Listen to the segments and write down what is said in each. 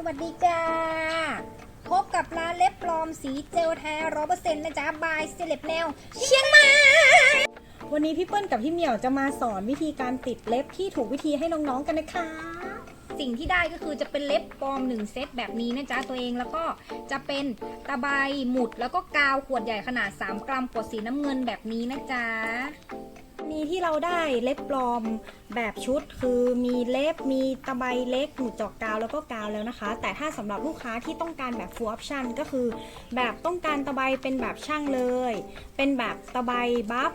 สวัสดีจ้า พบกับร้านเล็บปลอมสีเจลแท้ร้อเปอร์เซ็นต์นะจ๊ะ บายเซเลบแนว เชียงใหม่วันนี้พี่เปิ้ลกับพี่เหมียวจะมาสอนวิธีการติดเล็บที่ถูกวิธีให้น้องๆกันนะคะ สิ่งที่ได้ก็คือจะเป็นเล็บปลอม 1 เซตแบบนี้นะจ๊ะ ตัวเองแล้วก็จะเป็นตะไบหมุดแล้วก็กาวขวดใหญ่ขนาด 3 กรัมขวดสีน้ำเงินแบบนี้นะจ๊ะ นี่ที่เราได้เล็บปลอมแบบชุด คือมีเล็บมีตะไบเล็กหมุดจอกกาวแล้วก็กาวแล้วนะคะ แต่ถ้าสำหรับลูกค้าที่ต้องการแบบ full option ก็คือ แบบต้องการตะไบเป็นแบบช่างเลย เป็นแบบตะไบบัฟ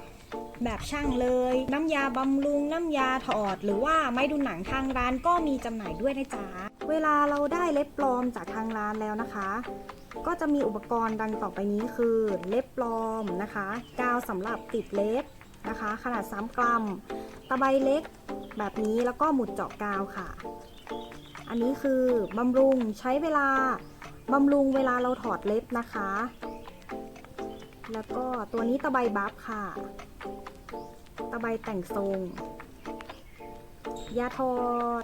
แบบช่างเลย น้ำยาบำรุง น้ำยาถอด หรือว่าไม้ดูหนังทางร้านก็มีจำหน่ายด้วยนะจ๊ะ เวลาเราได้เล็บปลอมจากทางร้านแล้วนะคะ ก็จะมีอุปกรณ์ดังต่อไปนี้คือ เล็บปลอมนะคะ กาวสำหรับติดเล็บ นะคะ ขนาด 3 กรัม ตะไบเล็กแบบนี้แล้วก็หมุดเจาะกาวค่ะ อันนี้คือบำรุงใช้เวลาบำรุงเวลาเราถอดเล็บนะคะ แล้วก็ตัวนี้ตะไบบัฟค่ะ ตะไบแต่งทรง ยาถอด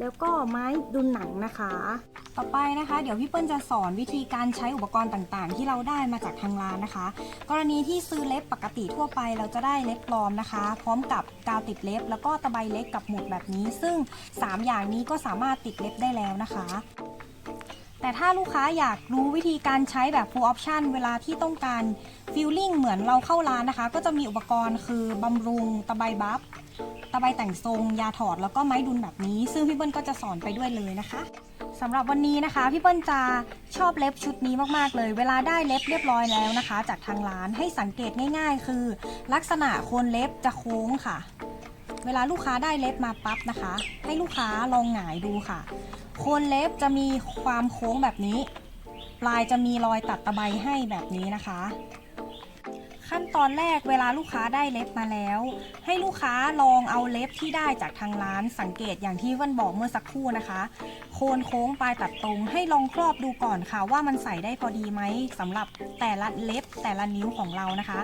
แล้วก็ไม้ดุนหนังนะคะ ต่อไปนะคะ เดี๋ยวพี่เปิ้ลจะสอนวิธีการใช้อุปกรณ์ต่างๆ ที่เราได้มาจากทางร้านนะคะ กรณีที่ซื้อเล็บปกติทั่วไปเราจะได้เล็บปลอมนะคะ พร้อมกับกาวติดเล็บ แล้วก็ตะไบเล็บกับหมุดแบบนี้ ซึ่ง 3 อย่างนี้ก็สามารถติดเล็บได้แล้วนะคะ แต่ถ้าลูกค้าอยากรู้วิธีการใช้แบบ full option เวลาที่ต้องการ feeling เหมือนเราเข้าร้านนะคะ ก็จะมีอุปกรณ์คือบำรุง ตะไบบัฟ ตะไบแต่งทรง ยาถอดแล้วก็ไม้ดุลแบบนี้ ซึ่งพี่เปิ้ลก็จะสอนไปด้วยเลยนะคะสำหรับวันนี้นะคะ พี่เปิ้ลจะชอบเล็บชุดนี้มากๆเลย เวลาได้เล็บเรียบร้อยแล้วนะคะ จากทางร้านให้สังเกตง่าย ๆ คือ ลักษณะโคนเล็บจะโค้งค่ะ เวลาลูกค้าได้เล็บมาปั๊บนะคะ ให้ลูกค้าลองหงายดูค่ะ โคนเล็บจะมีความโค้งแบบนี้ ปลายจะมีรอยตัดตะไบให้แบบนี้นะคะ ขั้นตอนแรกเวลาลูกค้าได้เล็บมาแล้ว ให้ลูกค้าลองเอาเล็บที่ได้จากทางร้านสังเกตอย่างที่วันบอกเมื่อสักครู่นะคะ โคนโค้งปลายตัดตรง ให้ลองครอบดูก่อนค่ะ ว่ามันใส่ได้พอดีไหมสำหรับแต่ละเล็บแต่ละนิ้วของเรานะคะ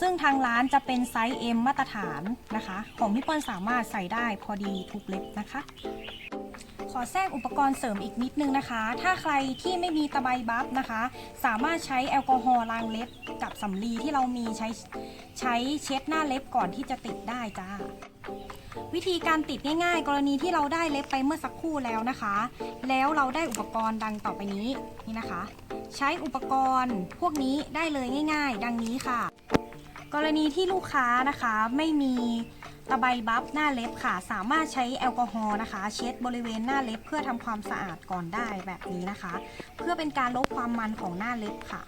ซึ่งทางร้านจะเป็นไซส์ M มาตรฐานนะคะ ของพี่เปิ้ลสามารถใส่ได้พอดีทุกเล็บนะคะ ขอแทรกอุปกรณ์เสริมอีกนิดนึงนะคะ ถ้าใครที่ไม่มีตะไบบัฟนะคะ สามารถใช้แอลกอฮอล์ล้างเล็บกับสำลีที่เรามีใช้ใช้เช็ดหน้าเล็บก่อนที่จะติดได้จ้าวิธีการติดง่ายๆ กรณีที่เราได้เล็บไปเมื่อสักครู่แล้วนะคะ แล้วเราได้อุปกรณ์ดังต่อไปนี้นี่นะคะ ใช้อุปกรณ์พวกนี้ได้เลยง่าย ๆ ดังนี้ค่ะ กรณีที่ลูกค้านะคะไม่มี ตะไบบัฟหน้าเล็บค่ะ สามารถใช้แอลกอฮอล์นะคะ เช็ดบริเวณหน้าเล็บเพื่อทำความสะอาดก่อนได้แบบนี้นะคะ เพื่อเป็นการลบความมันของหน้าเล็บค่ะ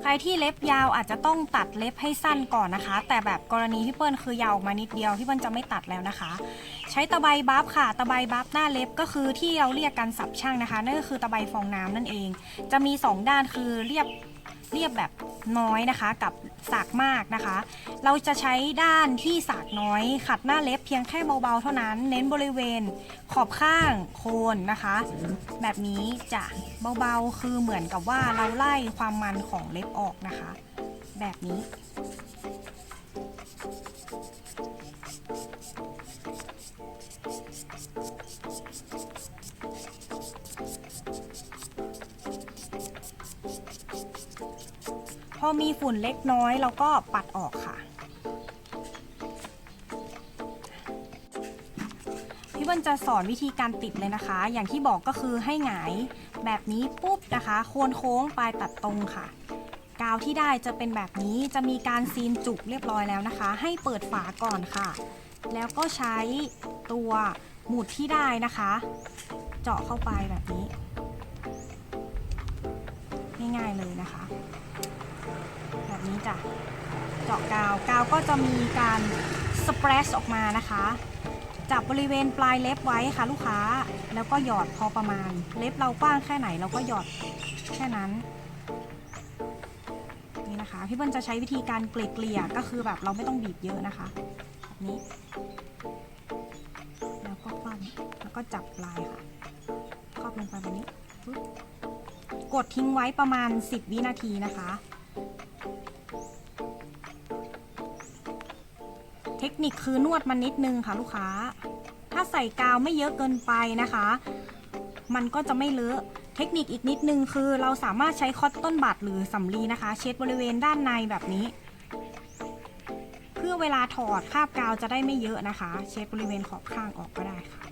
ใครที่เล็บยาวอาจจะต้องตัดเล็บให้สั้นก่อนนะคะ แต่แบบกรณีพี่เปิ้ลคือยาวออกมานิดเดียวพี่เปิ้ลจะไม่ตัดแล้วนะคะ ใช้ตะไบบัฟค่ะ ตะไบบัฟหน้าเล็บก็คือที่เราเรียกกันสับช่างนะคะนั่นก็คือตะไบฟองน้ำนั่นเอง จะมี 2 ด้านคือเรียบ เรียบแบบน้อยนะคะ กับสากมากนะคะ เราจะใช้ด้านที่สากน้อย ขัดหน้าเล็บเพียงแค่เบาๆเท่านั้น เน้นบริเวณขอบข้างโคนนะคะ แบบนี้จะเบาๆคือเหมือนกับว่าเราไล่ความมันของเล็บออกนะคะ แบบนี้ อมีฝุ่นเล็กน้อยเราก็ปัดออกค่ะ พี่เบิ้ลจะสอนวิธีการติดเลยนะคะ อย่างที่บอกก็คือให้หงายแบบนี้ปุ๊บนะคะโคนโค้งปลายตัดตรงค่ะ กาวที่ได้จะเป็นแบบนี้จะมีการซีนจุกเรียบร้อยแล้วนะคะ ให้เปิดฝาก่อนค่ะ แล้วก็ใช้ตัวหมุดที่ได้นะคะ เจาะเข้าไปแบบนี้ ง่ายๆเลยนะคะ นี้จ้ะ เจาะกาว กาวก็จะมีการสเปรสออกมานะคะ จับบริเวณปลายเล็บไว้ค่ะลูกค้า แล้วก็หยอดพอประมาณ เล็บเรากว้างแค่ไหนเราก็หยอดแค่นั้น นี่นะคะ พี่เปิ้ลจะใช้วิธีการเกลี่ยๆก็คือแบบเราไม่ต้องบีบเยอะนะคะแบบนี้ แล้วก็คว่ำแล้วก็จับปลายค่ะครอบลงไปแบบนี้ กดทิ้งไว้ประมาณ 10 วินาทีนะคะ เทคนิคคือนวดมันนิดนึงค่ะลูกค้า ถ้าใส่กาวไม่เยอะเกินไปนะคะ มันก็จะไม่เลอะเทคนิคอีกนิดนึงคือเราสามารถใช้คอตตอนบัดหรือสำลีนะคะ เช็ดบริเวณด้านในแบบนี้ เพื่อเวลาถอดคราบกาวจะได้ไม่เยอะนะคะ เช็ดบริเวณขอบข้างออกก็ได้ค่ะ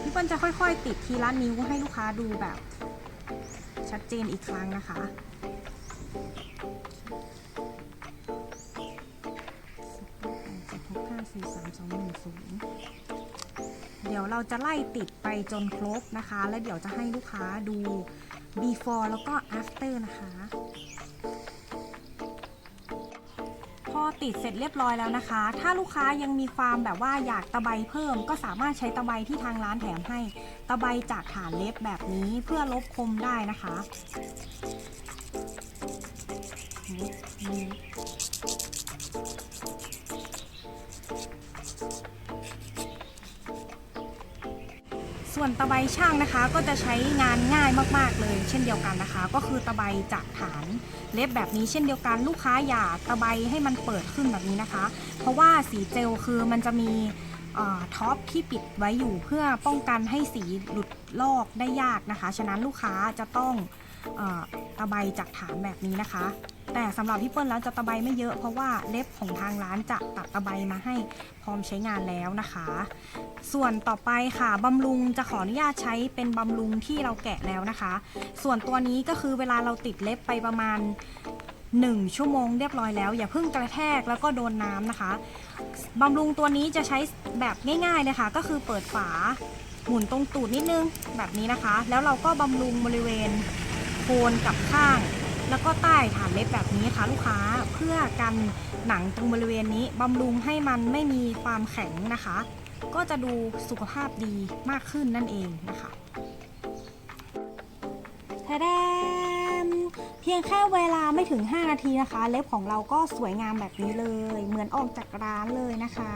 พี่เปิ้ลจะค่อยๆ ติดทีละนิ้วให้ลูกค้าดูแบบ ชัดเจนอีกครั้งนะคะ เดี๋ยวเราจะไล่ติดไปจนครบนะคะ แล้วเดี๋ยวจะให้ลูกค้าดู before แล้วก็ after นะคะ พอติดเสร็จเรียบร้อยแล้วนะคะ ถ้าลูกค้ายังมีความแบบว่าอยากตะไบเพิ่ม ก็สามารถใช้ตะไบที่ทางร้านแถมให้ ตะไบจากฐานเล็บแบบนี้เพื่อลบคมได้นะคะ ส่วนตะไบช่างนะคะก็จะใช้งานง่ายมากๆเลย เช่นเดียวกันนะคะ ก็คือตะไบจากฐานเล็บแบบนี้เช่นเดียวกันลูกค้าอย่าตะไบให้มันเปิดขึ้นแบบนี้นะคะ เพราะว่าสีเจลคือมันจะมีท็อปที่ปิดไว้อยู่เพื่อป้องกันให้สีหลุดลอกได้ยากนะคะ ฉะนั้นลูกค้าจะต้อง ตะไบจากฐานแบบนี้นะคะ แต่สำหรับพี่เปิ้ลแล้วจะตะไบไม่เยอะเพราะว่าเล็บของทางร้านจะตัดตะไบมาให้พร้อมใช้งานแล้วนะคะ ส่วนต่อไปค่ะบำรุงจะขออนุญาตใช้เป็นบำรุงที่เราแกะแล้วนะคะ ส่วนตัวนี้ก็คือเวลาเราติดเล็บไปประมาณ1 ชั่วโมงเรียบร้อยแล้ว อย่าเพิ่งกระแทกแล้วก็โดนน้ำนะคะบำรุงตัวนี้จะใช้แบบง่ายๆเลยค่ะ ก็คือเปิดฝาหมุนตรงตูดนิดนึงแบบนี้นะคะ แล้วเราก็บำรุงบริเวณ โคนกับข้าง แล้วก็ใต้ฐานเล็บแบบนี้ค่ะลูกค้าเพื่อกันหนังตรงบริเวณนี้บำรุงให้มันไม่มีความแข็งนะคะ ก็จะดูสุขภาพดีมากขึ้นนั่นเองนะคะแทแดมเพียงแค่เวลาไม่ถึง 5 นาทีนะคะ เล็บของเราก็สวยงามแบบนี้เลย เหมือนออกจากร้านเลยนะคะ